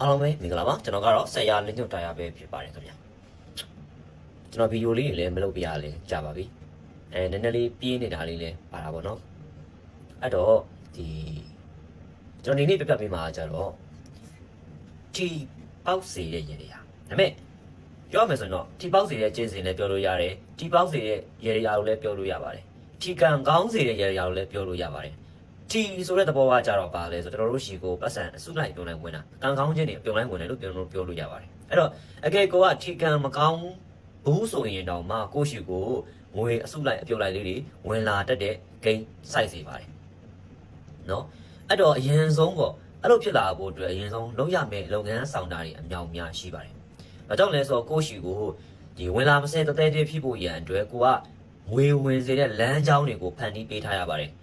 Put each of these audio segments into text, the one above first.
အားလုံးပဲမင်္ဂလာပါကျွန်တော်ကတော့ဆက်ရလင်းညွတ်တာရပဲဖြစ်ပါတယ်ခင်ဗျာကျွန်တော်ဗီဒီယိုလေးတွေလည်းမလုပ်ပြရလဲကြာပါပြီအဲနည်းနည်းလေးပြင်းနေတာလေးလည်းပါတာပေါ့နော်အဲ့တော့ဒီကျွန်တော်ဒီနေ့ပြပြပေးမှာကြတော့ဒီပေါက်စီရဲ့ရေတွေဟာဒါပေမဲ့ပြောမယ်ဆိုရင်တော့ဒီပေါက်စီရဲ့ကျင်းစင်လည်းပြောလို့ရတယ်ဒီပေါက်စီရဲ့ရေတွေရာကိုလည်းပြောလို့ရပါတယ်ဒီကံကောင်းစီရဲ့ရေတွေရာကိုလည်းပြောလို့ရပါတယ် တီဆိုတဲ့သဘောကကြတော့ပါလဲဆိုတော့ကျွန်တော်တို့ရှီကိုပတ်စံအစုလိုက်ပြုံးလိုက်ဝင်တာကံကောင်းခြင်းတွေပြုံးလိုက်ဝင်တယ်လို့ပြောလို့ပြောလို့ရပါတယ်အဲ့တော့အကယ်ကိုကထီကံမကောင်းဘူးဆိုရင်တော့မှကိုရှီကိုငွေအစုလိုက်အပြုံးလိုက်လေးတွေဝင်လာတတ်တဲ့ဂိမ်းစိုက်စေပါတယ်နော်အဲ့တော့အရင်ဆုံးပေါ့အဲ့လိုဖြစ်လာဖို့အတွက်အရင်ဆုံးလုံးရမယ်လုပ်ငန်းဆောင်တာတွေအမြောက်များရှိပါတယ်။ဘာကြောင့်လဲဆိုတော့ကိုရှီကိုဒီဝင်လာမစဲတသေးသေးဖြစ်ဖို့ရန်အတွက်ကိုကငွေဝင်စေတဲ့လမ်းကြောင်းတွေကိုဖန်တီးပေးထားရပါတယ်။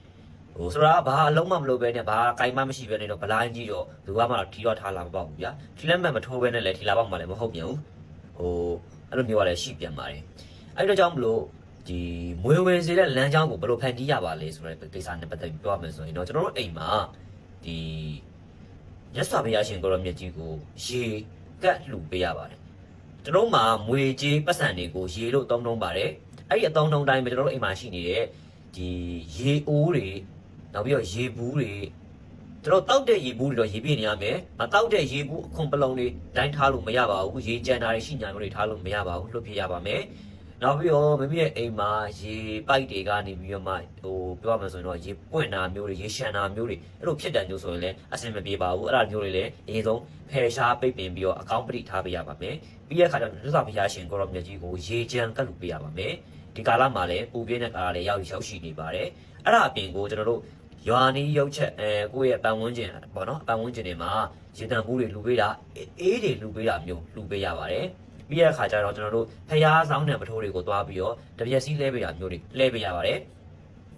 ဟိုဆိုတာကဘာအလုံးမမလုပ်ပဲနဲ့ဘာကင်မမရှိပဲနဲ့တော့ဗလိုင်းကြီးတော့လူကမှတော့ထီတော့ထားလာမပေါ့ဘူးဗျာထီလက်မှတ်မထိုးပဲနဲ့လည်းထီလာပေါက်မှလည်းမဟုတ်ပြန်ဘူးဟိုအဲ့လိုမျိုးကလည်းရှိပြန်ပါတယ်အဲ့တော့ကြောင့်မလို့ဒီမွေဝင်စေတဲ့လမ်းကြောင်းကိုဘယ်လိုဖန်တီးရပါလဲဆိုတဲ့ကိစ္စနဲ့ပတ်သက်ပြီးပြောရမယ်ဆိုရင်တော့ကျွန်တော်တို့အိမ်မှာဒီရသဗျာရှင်ကိုရောမြတ်ကြီးကိုရေကတ်လှူပေးရပါတယ်ကျွန်တော်တို့မှာမွေကြီးပတ်စံတွေကိုရေလို့တောင်းတုံးပါတယ်အဲ့ဒီအတောင်းတုံးတိုင်းပဲကျွန်တော်တို့အိမ်မှာရှိနေတဲ့ဒီရေအိုးတွေ နောက်ပြီးတော့ရေဘူးတွေတို့တောက်တဲ့ရေဘူးတွေတော့ရေပြည့်နေရမယ်မတောက်တဲ့ရေဘူးအခွန်ပလုံတွေတိုင်းထားလို့မရပါဘူးရေကြံတာတွေရှိညာမျိုးတွေထားလို့မရပါဘူးလွတ်ပြရပါမယ်နောက်ပြီးတော့မမေရဲ့အိမ်မှာရေပိုက်တွေကနေပြီးတော့မှဟိုပြောရမယ်ဆိုရင်တော့ရေပွင့်တာမျိုးတွေရေရှမ်းတာမျိုးတွေအဲ့လိုဖြစ်တယ်မျိုးဆိုရင်လည်းအဆင်မပြေပါဘူးအဲ့ဒါမျိုးတွေလည်းအရင်ဆုံးဖယ်ရှားပိတ်ပင်ပြီးတော့အကောင့်ပရိထားပေးရပါမယ်ပြီးတဲ့အခါကျတော့လွတ်စာဖျားရှင်ကိုရောမြတ်ကြီးကိုရေကြံကတ်လို့ပေးရပါမယ်ဒီကာလမှာလည်းပူပြင်းတဲ့ကာလလည်းရောက်ရောက်ရှိနေပါတယ်အဲ့ဒါအပြင်ကိုကျွန်တော်တို့ ရွာနီးရုပ်ချက်အဲကိုယ့်ရဲ့ပန်ဝန်းကျင်ပေါ့နော်ပန်ဝန်းကျင်တွေမှာရေတံဘူးတွေလူပေးတာအေးတွေလူပေးတာမျိုးလူပေးရပါတယ်ပြီးရတဲ့ခါကျတော့ကျွန်တော်တို့ဖျားဆောင်တဲ့ပထိုးတွေကိုသွားပြီးတော့တပြက်စီးလဲပေးတာမျိုးတွေလဲပေးရပါတယ်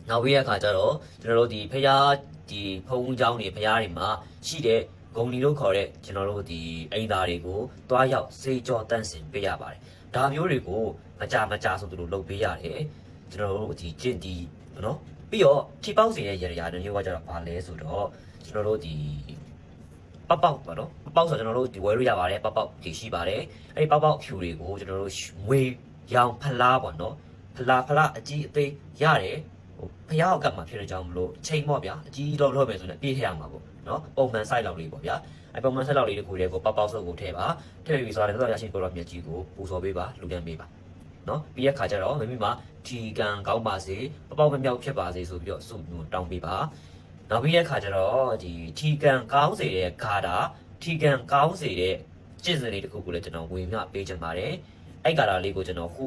နောက်ပြီးရတဲ့ခါကျတော့ကျွန်တော်တို့ဒီဖျားဒီဖုံးเจ้าတွေဖျားတွေမှာရှိတဲ့ဂုံလီလို့ခေါ်တဲ့ကျွန်တော်တို့ဒီအိမ်သားတွေကိုတွားရောက်စေကြောတန့်စင်ပေးရပါတယ်ဒါမျိုးတွေကိုမကြမကြဆိုသူတို့လုပ်ပေးရတယ်ကျွန်တော်တို့ဒီကျင့်ဒီနော် ပြီးတော့ထိပေါက်စီရဲ့ရရတဲ့မျိုးကကြတော့ဘာလဲဆိုတော့ကျွန်တော်တို့ဒီပောက်ပောက်ပေါ့နော်ပောက်ဆိုကျွန်တော်တို့ဒီဝဲလို့ရပါတယ်ပောက်ပောက်ဒီရှိပါတယ်အဲ့ဒီပောက်ပောက်ဖြူတွေကိုကျွန်တော်တို့ငွေရောင်ဖလားပေါ့နော်ဖလားဖလားအကြီးအသေးရတယ်ဟိုဖျားောက်ကမှဖြစ်တဲ့ကြောင့်မလို့ချိန်ပေါ့ဗျာအကြီးတော့လုပ်မယ်ဆိုရင်ပြေးထည့်ရမှာပေါ့နော်ပုံမှန် site လောက်လေးပေါ့ဗျာအဲ့ပုံမှန် site လောက်လေးတစ်ခုတည်းကိုပောက်ပောက်စုပ်ကိုထည့်ပါထည့်ပြီးဆိုတော့တော့ရရှိကိုတော့မြက်ကြီးကိုပူစော်ပေးပါလူပြန်ပေးပါ နော်ပြီးရခါကျတော့မိမိမှာဒီကံကောင်းပါစေပပောက်မမြောက်ဖြစ်ပါစေဆိုပြီးတော့ဆုတောင်းပေးပါနောက်ပြီးရခါကျတော့ဒီဒီကံကောင်းစေတဲ့ဂါတာဒီကံကောင်းစေတဲ့ကျင့်စဉ်လေးတစ်ခုကိုလည်းကျွန်တော်ဝင်မျှပေးချင်ပါတယ်အဲ့ဂါတာလေးကိုကျွန်တော်ခု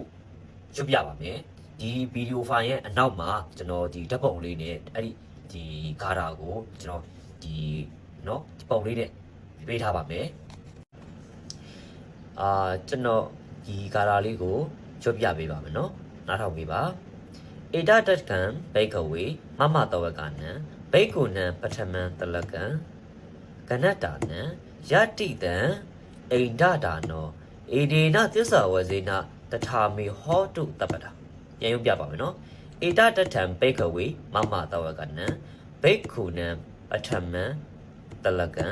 ရွတ်ပြပါမယ်ဒီဗီဒီယိုဖိုင်ရဲ့အနောက်မှာကျွန်တော်ဒီဓာတ်ပုံလေးနဲ့အဲ့ဒီဒီဂါတာကိုကျွန်တော်ဒီနော်ဒီပုံလေးနဲ့ပေးထားပါမယ်အာကျွန်တော်ဒီဂါတာလေးကို ကြွပြပေးပါမယ်နော်နားထောင်ပေးပါဧတတတကံဘိကဝေမမတဝကနံဘိကုနံပထမံတလကံကနတ္တာနံယတိတံအိန္ဒတာနောဧဒေနသစ္စာဝဇေနတထာမေဟောတုတပ္ပတာပြန်ရုပ်ပြပါမယ်နော်ဧတတထံဘိကဝေမမတဝကနံဘိကုနံပထမံတလကံ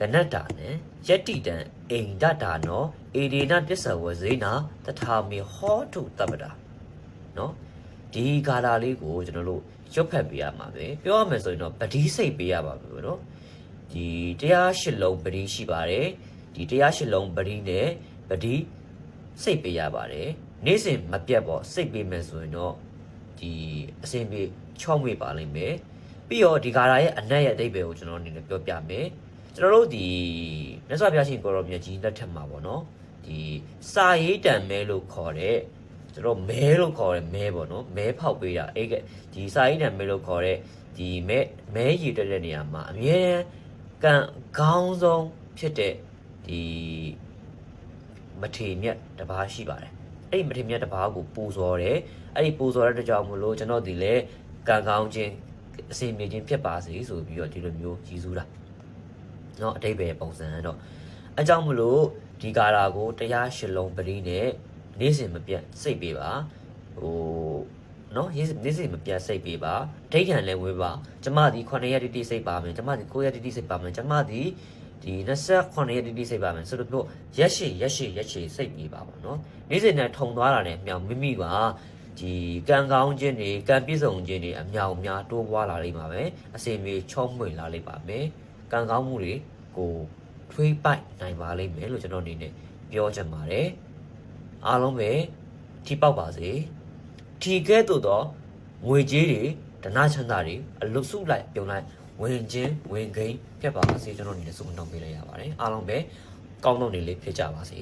ကနတ္တာနံယတိတံအိန္ဒတာနောဧဒေနသစ္စာဝဇေနတထာမေဟောတုတပ္ပတာနော်ဒီဂါထာလေးကိုကျွန်တော်တို့ရွတ်ဖတ်ပေးရမှာပဲပြောရမယ်ဆိုရင်တော့ပတိစိတ်ပေးရပါမယ်နော်ဒီတရားရှစ်လုံးပတိရှိပါတယ်ဒီတရားရှစ်လုံးပတိနဲ့ပတိစိတ်ပေးရပါတယ်နေ့စဉ်မပြတ်ပေါ့စိတ်ပေးမယ်ဆိုရင်တော့ဒီအစဉ်ပြေချော့မွေ့ပါလိမ့်မယ်ပြီးတော့ဒီဂါထာရဲ့အနက်ရဲ့အဓိပ္ပာယ်ကိုကျွန်တော်အနေနဲ့ပြောပြမယ် ကျွန်တော်တို့ဒီမြတ်စွာဘုရားရှင်ကိုရောမြတ်ကြီးလက်ထက်မှာပေါ့နော်ဒီစာရေးတံမဲလို့ခေါ်တဲ့ကျွန်တော်မဲလို့ခေါ်တဲ့မဲပေါ့နော်မဲဖောက်ပေးတာအဲ့ကဒီစာရေးတံမဲလို့ခေါ်တဲ့ဒီမဲမဲရည်တက်တဲ့နေရာမှာအမြဲတမ်းကံကောင်းဆုံးဖြစ်တဲ့ဒီမထေမြတ်တစ်ပါးရှိပါတယ်အဲ့ဒီမထေမြတ်တစ်ပါးကိုပူဇော်တယ်အဲ့ဒီပူဇော်တဲ့အတွက်ကြောင့်မလို့ကျွန်တော်ဒီလေကံကောင်းခြင်းအစီအမြေချင်းဖြစ်ပါစေဆိုပြီးတော့ဒီလိုမျိုးရည်စူးတာ เนาะအတိတ်ပဲပုံစံတော့အကြောင်းမလို့ဒီကာရာကိုတရားရှစ်လုံးပရိနဲ့နေ့စဉ်မပြတ်စိတ်ပေးပါဟိုเนาะနေ့စဉ်မပြတ်စိတ်ပေးပါဒိဋ္ဌံလည်းဝေးပါကျမဒီ9ရက်တိတိစိတ်ပါမယ်ကျမဒီ9ရက်တိတိစိတ်ပါမယ်ကျမဒီ ဒီ28ရက်တိတိစိတ်ပါမယ်ဆိုတော့ရက်ရှည်ရက်ရှည်ရက်ရှည်စိတ်ပြီးပါပေါ့နော်နေ့စဉ်နဲ့ထုံသွားတာနဲ့အမြောင်မိမိကဒီကံကောင်းခြင်းတွေကံပြည့်စုံခြင်းတွေအမြောင်များတိုးပွားလာလိမ့်ပါမယ်အစင်ပြေချောမွေ့လာလိမ့်ပါမယ် ကံကောင်းမှုတွေကိုထွေးပိုက်နိုင်ပါလိမ့်မယ်လို့ကျွန်တော်အနေနဲ့ပြောချင်ပါတယ်အားလုံးပဲထိပေါက်ပါစေထီကဲ့သို့သောငွေကြေးတွေဒနာချမ်းသာတွေအလုစုလိုက်ပြုံလိုက်ဝင်ချင်းဝင်ခိန်ပြတ်ပါစေကျွန်တော်အနေနဲ့စုံနှောင်းပေးလိုက်ရပါတယ်အားလုံးပဲကောင်းသောနေ့လေးဖြစ်ကြပါစေ